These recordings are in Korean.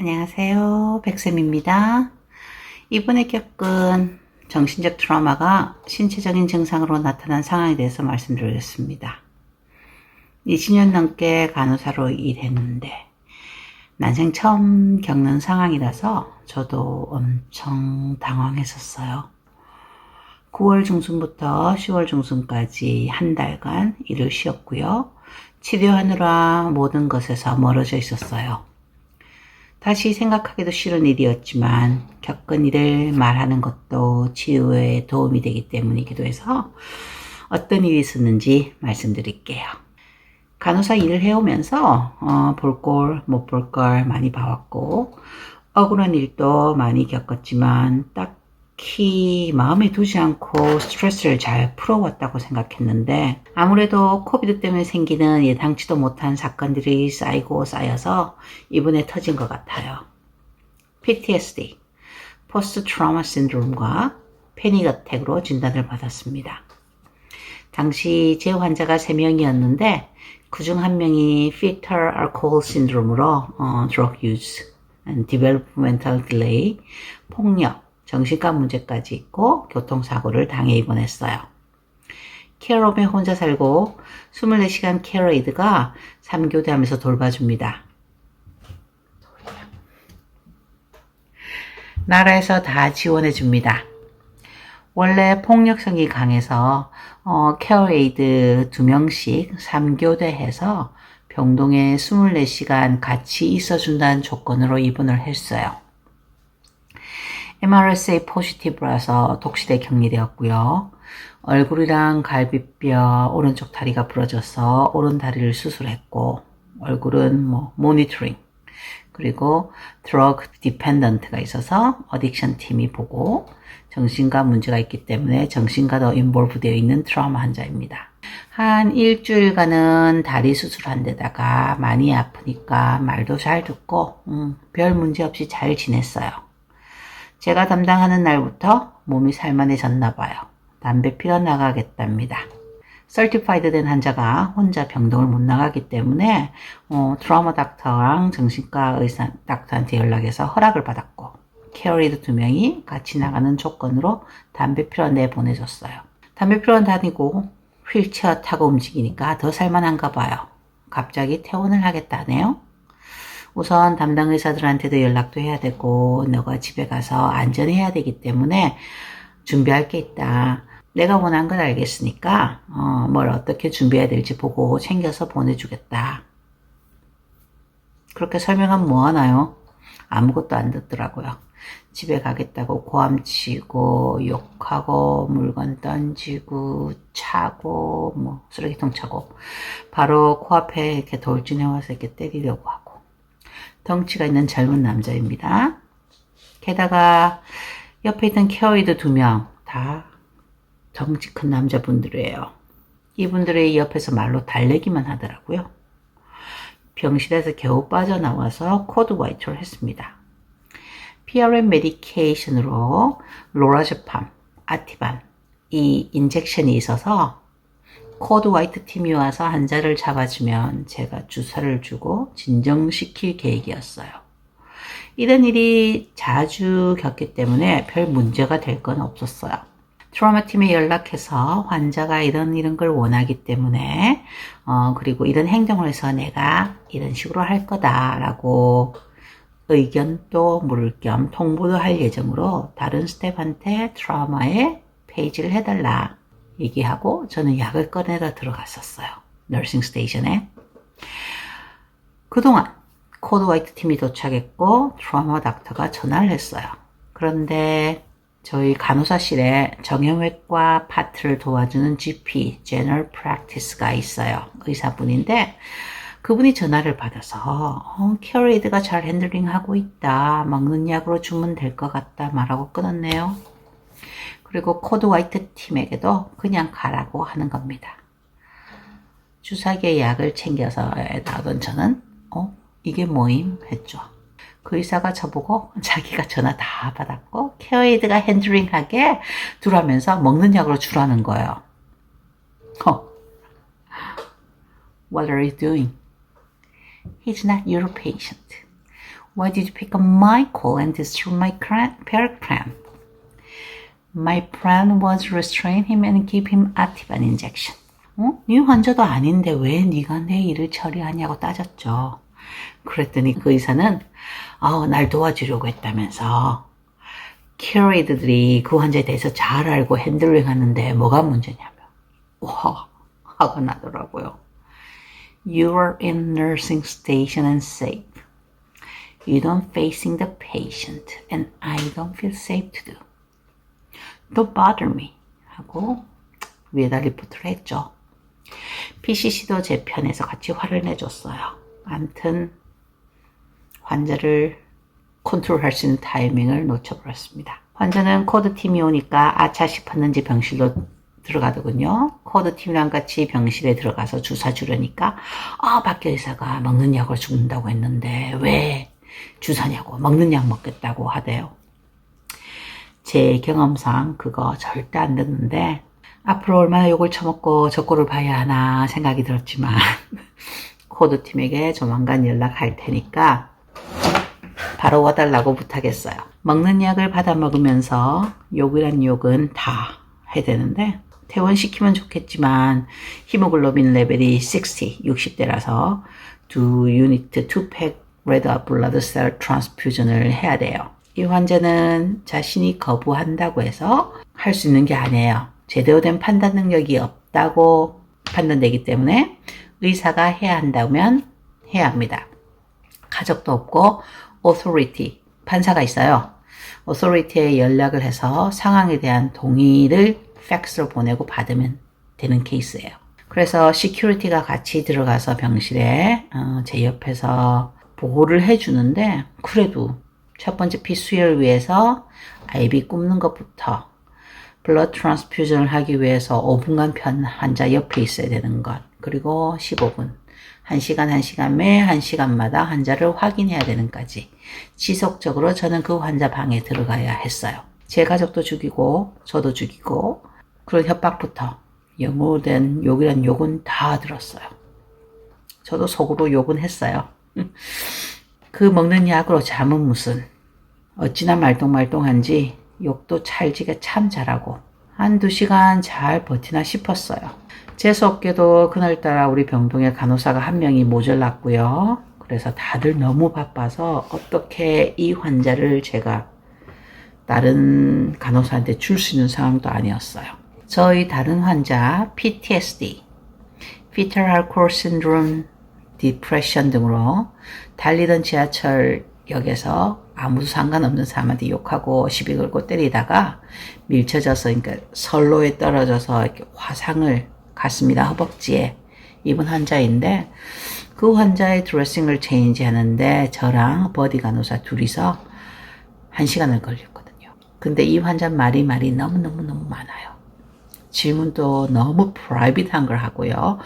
안녕하세요. 백쌤입니다. 이번에 겪은 정신적 트라우마가 신체적인 증상으로 나타난 상황에 대해서 말씀드리겠습니다. 20년 넘게 간호사로 일했는데 난생 처음 겪는 상황이라서 저도 엄청 당황했었어요. 9월 중순부터 10월 중순까지 한 달간 일을 쉬었고요. 치료하느라 모든 것에서 멀어져 있었어요. 다시 생각하기도 싫은 일이었지만 겪은 일을 말하는 것도 치유에 도움이 되기 때문이기도 해서 어떤 일이 있었는지 말씀드릴게요. 간호사 일을 해오면서 어, 볼걸 못 볼 걸 많이 봐왔고 억울한 일도 많이 겪었지만 딱 히 마음에 두지 않고 스트레스를 잘 풀어왔다고 생각했는데 아무래도 코비드 때문에 생기는 예상치도 못한 사건들이 쌓이고 쌓여서 이번에 터진 것 같아요. PTSD, 포스트 트라우마 신드롬과 패닉 어택으로 진단을 받았습니다. 당시 제 환자가 3명이었는데 그 중 한 명이 fetal alcohol syndrome으로 어, drug use and developmental delay, 폭력, 정신과 문제까지 있고 교통사고를 당해 입원했어요. 케어홈에 혼자 살고 24시간 케어에이드가 3교대 하면서 돌봐줍니다. 나라에서 다 지원해 줍니다. 원래 폭력성이 강해서 어, 케어에이드 2명씩 3교대 해서 병동에 24시간 같이 있어준다는 조건으로 입원을 했어요. MRSA 포지티브라서 독시대 격리되었고요. 얼굴이랑 갈비뼈, 오른쪽 다리가 부러져서 오른 다리를 수술했고, 얼굴은 뭐 모니터링, 그리고 드러그 디펜던트가 있어서 어딕션 팀이 보고 정신과 문제가 있기 때문에 정신과도 인볼브 되어 있는 트라우마 환자입니다. 한 일주일간은 다리 수술한 데다가 많이 아프니까 말도 잘 듣고 음, 별 문제 없이 잘 지냈어요. 제가 담당하는 날부터 몸이 살만해졌나 봐요. 담배 피러 나가겠답니다. 설티파이드 된 환자가 혼자 병동을 못 나가기 때문에 어, 트라우마 닥터랑 정신과 의사 닥터한테 연락해서 허락을 받았고 케어리드 두 명이 같이 나가는 조건으로 담배 피러 내보내줬어요. 담배 피러 다니고 휠체어 타고 움직이니까 더 살만한가 봐요. 갑자기 퇴원을 하겠다네요. 우선 담당 의사들한테도 연락도 해야 되고 너가 집에 가서 안전해야 되기 때문에 준비할 게 있다. 내가 원한 걸 알겠으니까 어, 뭘 어떻게 준비해야 될지 보고 챙겨서 보내주겠다. 그렇게 설명하면 뭐하나요? 아무것도 안 듣더라고요. 집에 가겠다고 고함치고 욕하고 물건 던지고 차고 뭐 쓰레기통 차고 바로 코앞에 이렇게 돌진해 와서 이렇게 때리려고 하고 덩치가 있는 젊은 남자입니다. 게다가 옆에 있던 케어이드 두 명 다 덩치 큰 남자분들이에요. 이분들의 옆에서 말로 달래기만 하더라고요. 병실에서 겨우 빠져나와서 코드 화이트를 했습니다. PRM 메디케이션으로 로라제팜, 아티반 이 인젝션이 있어서 코드 화이트 팀이 와서 환자를 잡아주면 제가 주사를 주고 진정시킬 계획이었어요. 이런 일이 자주 겪기 때문에 별 문제가 될 건 없었어요. 트라우마 팀에 연락해서 환자가 이런 이런 걸 원하기 때문에 어 그리고 이런 행동을 해서 내가 이런 식으로 할 거다라고 의견도 물을 겸 통보도 할 예정으로 다른 스텝한테 트라우마에 페이지를 해달라 얘기하고 저는 약을 꺼내다 들어갔었어요. 너싱 스테이션에. 그동안 코드 화이트 팀이 도착했고 트라우마 닥터가 전화를 했어요. 그런데 저희 간호사실에 정형외과 파트를 도와주는 GP, General Practice가 있어요. 의사분인데 그분이 전화를 받아서 어, 케어레이드가 잘 핸들링하고 있다. 먹는 약으로 주면 될 것 같다. 말하고 끊었네요. 그리고 코드 화이트 팀에게도 그냥 가라고 하는 겁니다. 주사기의 약을 챙겨서 나오던 저는 어 이게 뭐임 했죠. 그 의사가 저보고 자기가 전화 다 받았고 케어에이드가 핸들링하게 두라면서 먹는 약으로 주라는 거예요. 어. What are you doing? He's not your patient. Why did you pick up my call and disturb my paracramp? My plan was restrain him and give him Ativan injection. 어? 네 환자도 아닌데 왜 네가 내 일을 처리하냐고 따졌죠. 그랬더니 그 의사는 어, 날 도와주려고 했다면서 캐리드들이 그 환자에 대해서 잘 알고 핸들링 하는데 뭐가 문제냐며 와 화가 나더라고요. You are in nursing station and safe. You don't facing the patient and I don't feel safe to do. Don't bother me 하고 위에다 리포트를 했죠. PCC도 제 편에서 같이 화를 내줬어요. 암튼 환자를 컨트롤할 수 있는 타이밍을 놓쳐버렸습니다. 환자는 코드 팀이 오니까 아차 싶었는지 병실로 들어가더군요. 코드 팀이랑 같이 병실에 들어가서 주사 주려니까 아 박교 의사가 먹는 약을 죽는다고 했는데 왜 주사냐고 먹는 약 먹겠다고 하대요. 제 경험상 그거 절대 안 듣는데 앞으로 얼마나 욕을 처먹고 저 꼴을 봐야 하나 생각이 들었지만 코드 팀에게 조만간 연락할 테니까 바로 와달라고 부탁했어요. 먹는 약을 받아 먹으면서 욕이란 욕은 다 해야 되는데 퇴원시키면 좋겠지만 히모글로빈 레벨이 60, 60대라서 두 유니트, 투팩 레드 블러드 셀 트랜스퓨전을 해야 돼요. 이 환자는 자신이 거부한다고 해서 할 수 있는 게 아니에요. 제대로 된 판단 능력이 없다고 판단되기 때문에 의사가 해야 한다면 해야 합니다. 가족도 없고 authority 판사가 있어요. authority에 연락을 해서 상황에 대한 동의를 팩스로 보내고 받으면 되는 케이스예요. 그래서 시큐리티가 같이 들어가서 병실에 어, 제 옆에서 보호를 해주는데 그래도 첫 번째 피 수혈을 위해서 IV 굽는 것부터 블러드 트랜스퓨전을 하기 위해서 5분간 편 환자 옆에 있어야 되는 것 그리고 15분 1시간 1시간 매 1시간마다 환자를 확인해야 되는까지 지속적으로 저는 그 환자 방에 들어가야 했어요. 제 가족도 죽이고 저도 죽이고 그런 협박부터 영어된 욕이란 욕은 다 들었어요. 저도 속으로 욕은 했어요. 그 먹는 약으로 잠은 무슨 어찌나 말똥말똥한지 욕도 찰지게 참 잘하고 한두 시간 잘 버티나 싶었어요. 재수없게도 그날따라 우리 병동에 간호사가 한 명이 모자랐고요. 그래서 다들 너무 바빠서 어떻게 이 환자를 제가 다른 간호사한테 줄 수 있는 상황도 아니었어요. 저희 다른 환자 PTSD, Fetal Alcohol Syndrome, Depression 등으로 달리던 지하철역에서 아무도 상관없는 사람한테 욕하고 시비 걸고 때리다가 밀쳐져서 그러니까 선로에 떨어져서 이렇게 화상을 갔습니다. 허벅지에 입은 환자인데 그 환자의 드레싱을 체인지 하는데 저랑 버디 간호사 둘이서 한 시간을 걸렸거든요. 근데 이 환자 말이 말이 너무너무너무 많아요. 질문도 너무 프라이빗한 걸 하고요.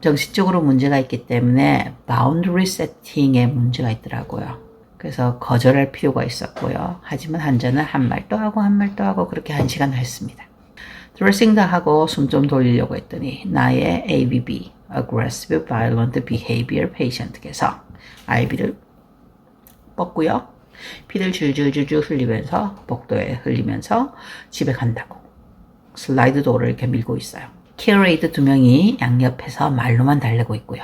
정신적으로 문제가 있기 때문에 바운드리 세팅에 문제가 있더라고요. 그래서 거절할 필요가 있었고요. 하지만 환자는 한 말도 하고 한 말도 하고 그렇게 한 시간 했습니다. 드레싱 다 하고 숨 좀 돌리려고 했더니 나의 ABB, Aggressive Violent Behavior Patient께서 IB를 뻗고요. 피를 줄줄줄줄 흘리면서 복도에 흘리면서 집에 간다고 슬라이드 도어를 이렇게 밀고 있어요. 키어레이드 두 명이 양옆에서 말로만 달래고 있고요.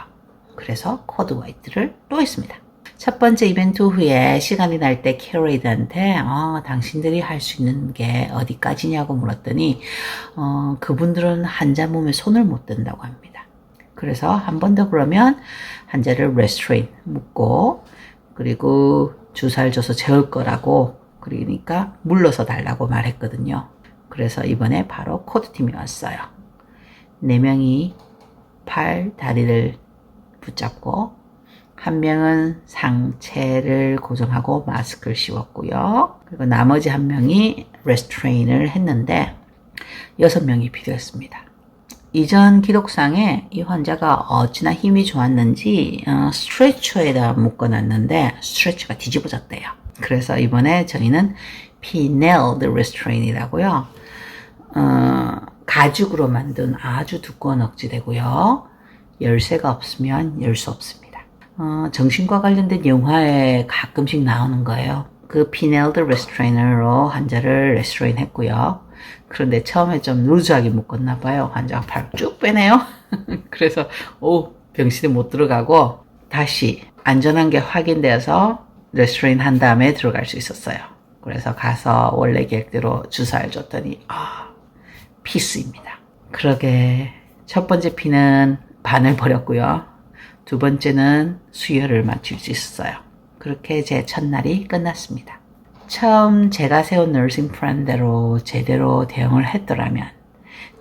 그래서 코드 화이트를 또 했습니다. 첫 번째 이벤트 후에 시간이 날 때 캐로이드한테 어, 당신들이 할 수 있는 게 어디까지냐고 물었더니 어, 그분들은 환자 몸에 손을 못 댄다고 합니다. 그래서 한 번 더 그러면 환자를 레스트레인 묶고 그리고 주사를 줘서 재울 거라고 그러니까 물러서 달라고 말했거든요. 그래서 이번에 바로 코드팀이 왔어요. 네 명이 팔, 다리를 붙잡고 한 명은 상체를 고정하고 마스크를 씌웠고요. 그리고 나머지 한 명이 레스트레인을 했는데 여섯 명이 필요했습니다. 이전 기록상에 이 환자가 어찌나 힘이 좋았는지 어, 스트레처에다 묶어놨는데 스트레처가 뒤집어졌대요. 그래서 이번에 저희는 P-nailed restrain이라고요. 어, 가죽으로 만든 아주 두꺼운 억지되고요. 열쇠가 없으면 열 수 없습니다. 어, 정신과 관련된 영화에 가끔씩 나오는 거예요. 그 피넬드 레스트레이너로 환자를 레스트레인 했고요. 그런데 처음에 좀 루즈하게 묶었나 봐요. 환자가 팔쭉 빼네요. 그래서 오 병실에 못 들어가고 다시 안전한 게 확인되어서 레스트레인 한 다음에 들어갈 수 있었어요. 그래서 가서 원래 계획대로 주사를 줬더니 아 피스입니다. 그러게 첫 번째 피는 반을 버렸고요. 두 번째는 수혈을 마칠 수 있었어요. 그렇게 제 첫날이 끝났습니다. 처음 제가 세운 너싱 플랜대로 제대로 대응을 했더라면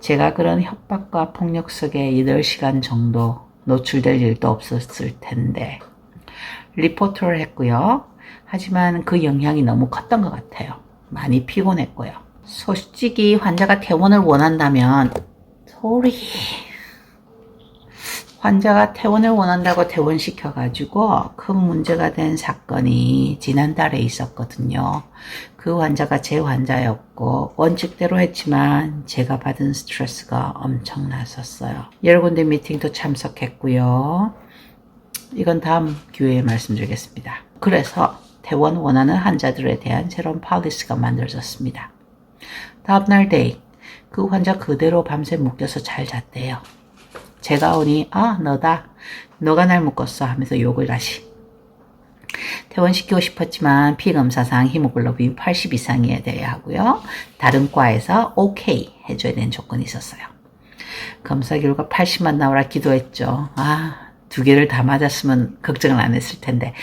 제가 그런 협박과 폭력 속에 8시간 정도 노출될 일도 없었을 텐데 리포트를 했고요. 하지만 그 영향이 너무 컸던 것 같아요. 많이 피곤했고요. 솔직히 환자가 퇴원을 원한다면 소리 환자가 퇴원을 원한다고 퇴원시켜 가지고 큰 문제가 된 사건이 지난달에 있었거든요. 그 환자가 제 환자였고 원칙대로 했지만 제가 받은 스트레스가 엄청났었어요. 여러 군데 미팅도 참석했고요. 이건 다음 기회에 말씀드리겠습니다. 그래서 퇴원 원하는 환자들에 대한 새로운 팔리스가 만들어졌습니다. 다음날 데이 그 환자 그대로 밤새 묶여서 잘 잤대요. 제가 오니 아 너다 너가 날 묶었어 하면서 욕을 다시 퇴원시키고 싶었지만 피검사상 히모글로빈 80 이상이어야 돼야 하고요. 다른 과에서 오케이 해줘야 되는 조건이 있었어요. 검사 결과 80만 나오라 기도했죠. 아 두 개를 다 맞았으면 걱정을 안 했을 텐데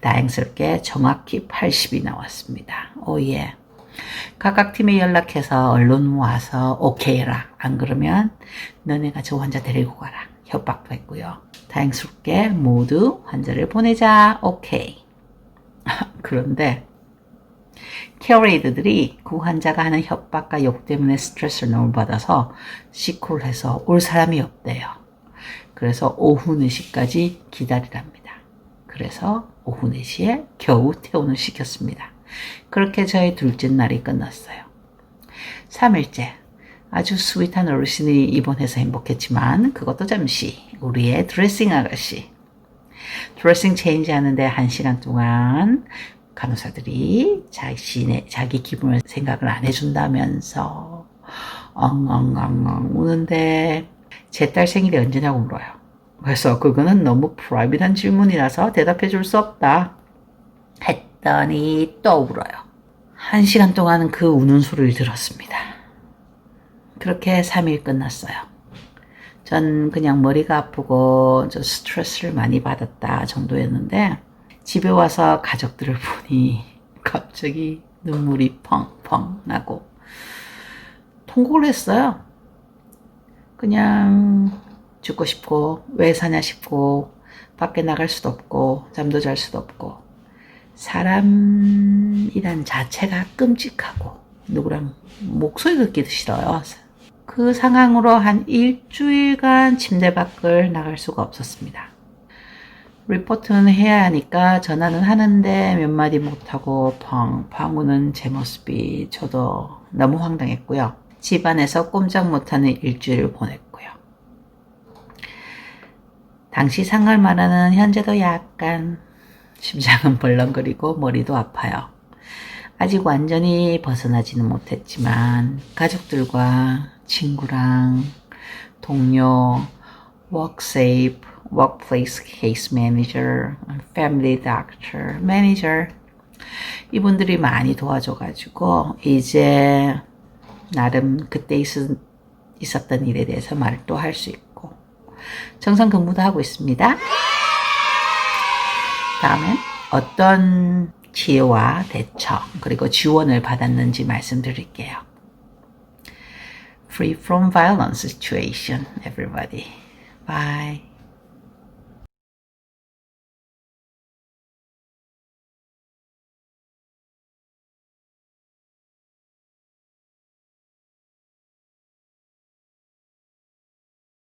다행스럽게 정확히 80이 나왔습니다. 오 예. 각각 팀에 연락해서 언론 와서 오케이라 안 그러면 너네가 저 환자 데리고 가라 협박도 했고요. 다행스럽게 모두 환자를 보내자 오케이. 그런데 케어레이드들이 그 환자가 하는 협박과 욕 때문에 스트레스를 너무 받아서 시콜 해서 올 사람이 없대요. 그래서 오후 4시까지 기다리랍니다. 그래서 오후 4시에 겨우 퇴원을 시켰습니다. 그렇게 저의 둘째 날이 끝났어요. 3일째. 아주 스윗한 어르신이 입원해서 행복했지만 그것도 잠시 우리의 드레싱 아가씨. 드레싱 체인지 하는데 1시간 동안 간호사들이 자신의 자기 기분을 생각을 안 해준다면서 엉엉엉엉 우는데 제 딸 생일이 언제냐고 물어요. 그래서 그거는 너무 프라이빗한 질문이라서 대답해 줄 수 없다. 했 더니 또 울어요. 한 시간 동안 그 우는 소리를 들었습니다. 그렇게 3일 끝났어요. 전 그냥 머리가 아프고 저 스트레스를 많이 받았다 정도였는데 집에 와서 가족들을 보니 갑자기 눈물이 펑펑 나고 통곡을 했어요. 그냥 죽고 싶고 왜 사냐 싶고 밖에 나갈 수도 없고 잠도 잘 수도 없고 사람이란 자체가 끔찍하고 누구랑 목소리 듣기도 싫어요. 그 상황으로 한 일주일간 침대 밖을 나갈 수가 없었습니다. 리포트는 해야 하니까 전화는 하는데 몇 마디 못하고 펑펑 우는 제 모습이 저도 너무 황당했고요. 집안에서 꼼짝 못하는 일주일을 보냈고요. 당시 상을 말하는 현재도 약간 심장은 벌렁거리고 머리도 아파요. 아직 완전히 벗어나지는 못했지만 가족들과 친구랑 동료, WorkSafe, Workplace Case Manager, Family Doctor, Manager 이분들이 많이 도와줘가지고 이제 나름 그때 있, 있었던 일에 대해서 또할수 있고 정상 근무도 하고 있습니다. 다음엔 어떤 치유와 대처 그리고 지원을 받았는지 말씀드릴게요. Free from violence situation, everybody. Bye.